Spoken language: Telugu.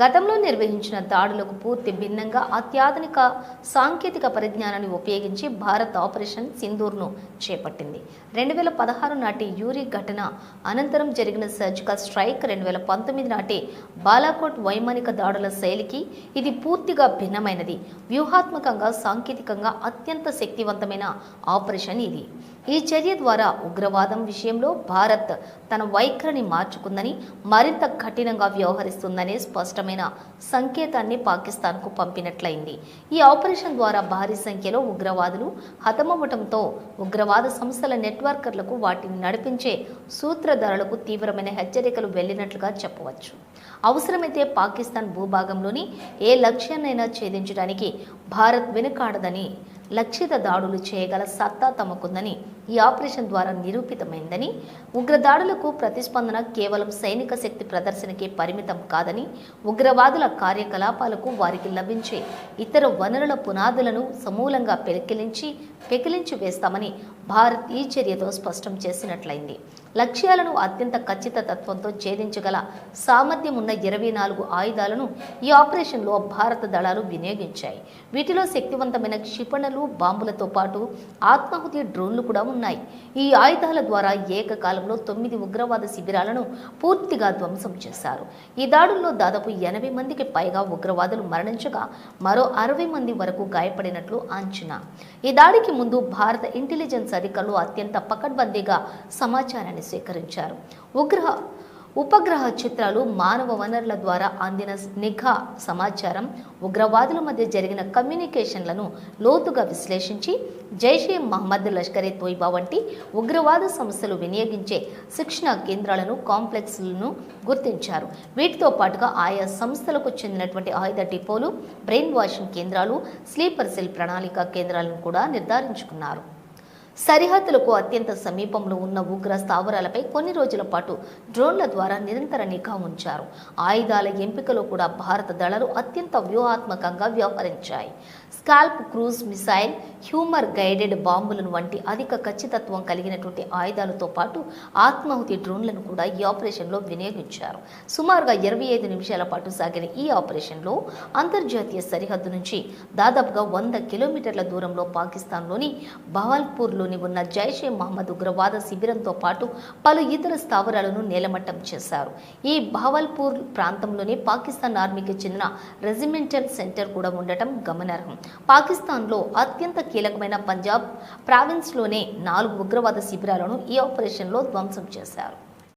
గతంలో నిర్వహించిన దాడులకు పూర్తి భిన్నంగా అత్యాధునిక సాంకేతిక పరిజ్ఞానాన్ని ఉపయోగించి భారత్ ఆపరేషన్ సింధూర్ను చేపట్టింది. రెండు వేల పదహారు నాటి యూరి ఘటన అనంతరం జరిగిన సర్జికల్ స్ట్రైక్ రెండు వేల పంతొమ్మిది నాటి బాలాకోట్ వైమానిక దాడుల శైలికి ఇది పూర్తిగా భిన్నమైనది. వ్యూహాత్మకంగా సాంకేతికంగా అత్యంత శక్తివంతమైన ఆపరేషన్ ఇది. ఈ చర్య ద్వారా ఉగ్రవాదం విషయంలో భారత్ తన వైఖరిని మార్చుకుందని మరింత కఠినంగా వ్యవహరిస్తుందనే స్పష్టమైన సంకేతాన్ని పాకిస్తాన్కు పంపినట్లయింది. ఈ ఆపరేషన్ ద్వారా భారీ సంఖ్యలో ఉగ్రవాదులు హతమవ్వటంతో ఉగ్రవాద సంస్థల నెట్వర్కర్లకు వాటిని నడిపించే సూత్రధారులకు తీవ్రమైన హెచ్చరికలు వెళ్ళినట్లుగా చెప్పవచ్చు. అవసరమైతే పాకిస్తాన్ భూభాగంలోని ఏ లక్ష్యాన్నైనా ఛేదించడానికి భారత్ వెనుకాడదని లక్షిత దాడులు చేయగల సత్తా తమకుందని ఈ ఆపరేషన్ ద్వారా నిరూపితమైందని ఉగ్రదాడులకు ప్రతిస్పందన కేవలం సైనిక శక్తి ప్రదర్శనకే పరిమితం కాదని ఉగ్రవాదుల కార్యకలాపాలకు వారికి లభించే ఇతర వనరుల పునాదులను సమూలంగా పెకిలించి పెకిలించి వేస్తామని భారత్ ఈ చర్యతో స్పష్టం చేసినట్లయింది. లక్ష్యాలను అత్యంత ఖచ్చితత్వంతో ఛేదించగల సామర్థ్యం ఉన్న ఇరవై నాలుగు ఆయుధాలను ఈ ఆపరేషన్లో భారత దళాలు వినియోగించాయి. వీటిలో శక్తివంతమైన క్షిపణులు బాంబులతో పాటు ఆత్మాహుతి డ్రోన్లు కూడా ఉన్నాయి. ఈ ఆయుధాల ద్వారా ఏకకాలంలో తొమ్మిది ఉగ్రవాద శిబిరాలను పూర్తిగా ధ్వంసం చేశారు. ఈ దాడుల్లో దాదాపు ఎనభై మందికి పైగా ఉగ్రవాదులు మరణించగా మరో అరవై మంది వరకు గాయపడినట్లు అంచనా. ఈ దాడికి ముందు భారత ఇంటెలిజెన్స్ అధికారులు అత్యంత పకడ్బందీగా సమాచారాన్ని సేకరించారు ఉగ్రహ ఉపగ్రహ చిత్రాలు మానవ వనరుల ద్వారా అందిన నిఘా సమాచారం ఉగ్రవాదుల మధ్య జరిగిన కమ్యూనికేషన్లను లోతుగా విశ్లేషించి జైషే మహమ్మద్ లష్కరే తోయిబా వంటి ఉగ్రవాద సంస్థలు వినియోగించే శిక్షణ కేంద్రాలను కాంప్లెక్స్లను గుర్తించారు. వీటితో పాటుగా ఆయా సంస్థలకు చెందినటువంటి ఆయుధ డిపోలు బ్రెయిన్ వాషింగ్ కేంద్రాలు స్లీపర్ సెల్ ప్రణాళిక కేంద్రాలను కూడా నిర్ధారించుకున్నారు. సరిహద్దులకు అత్యంత సమీపంలో ఉన్న ఉగ్ర స్థావరాలపై కొన్ని రోజుల పాటు డ్రోన్ల ద్వారా నిరంతర నిఘా ఉంచారు. ఆయుధాల ఎంపికలో కూడా భారత దళాలు అత్యంత వ్యూహాత్మకంగా వ్యవహరించాయి. Scalp cruise missile hammer guided బాంబులను వంటి అధిక ఖచ్చితత్వం కలిగినటువంటి ఆయుధాలతో పాటు ఆత్మాహుతి డ్రోన్లను కూడా ఈ ఆపరేషన్లో వినియోగించారు. సుమారుగా ఇరవై ఐదు నిమిషాల పాటు సాగిన ఈ ఆపరేషన్లో అంతర్జాతీయ సరిహద్దు నుంచి దాదాపుగా వంద కిలోమీటర్ల దూరంలో పాకిస్తాన్లోని బహల్పూర్లోని ఉన్న జైషే మహమ్మద్ ఉగ్రవాద శిబిరంతో పాటు పలు ఇతర స్థావరాలను నేలమట్టం చేశారు. ఈ భావల్పూర్ ప్రాంతంలోని పాకిస్తాన్ ఆర్మీకి చెందిన రెజిమెంటల్ సెంటర్ కూడా ఉండటం గమనార్హం. పాకిస్తాన్లో అత్యంత కీలకమైన పంజాబ్ ప్రావిన్స్లోనే నాలుగు ఉగ్రవాద శిబిరాలను ఈ ఆపరేషన్లో ధ్వంసం చేశారు.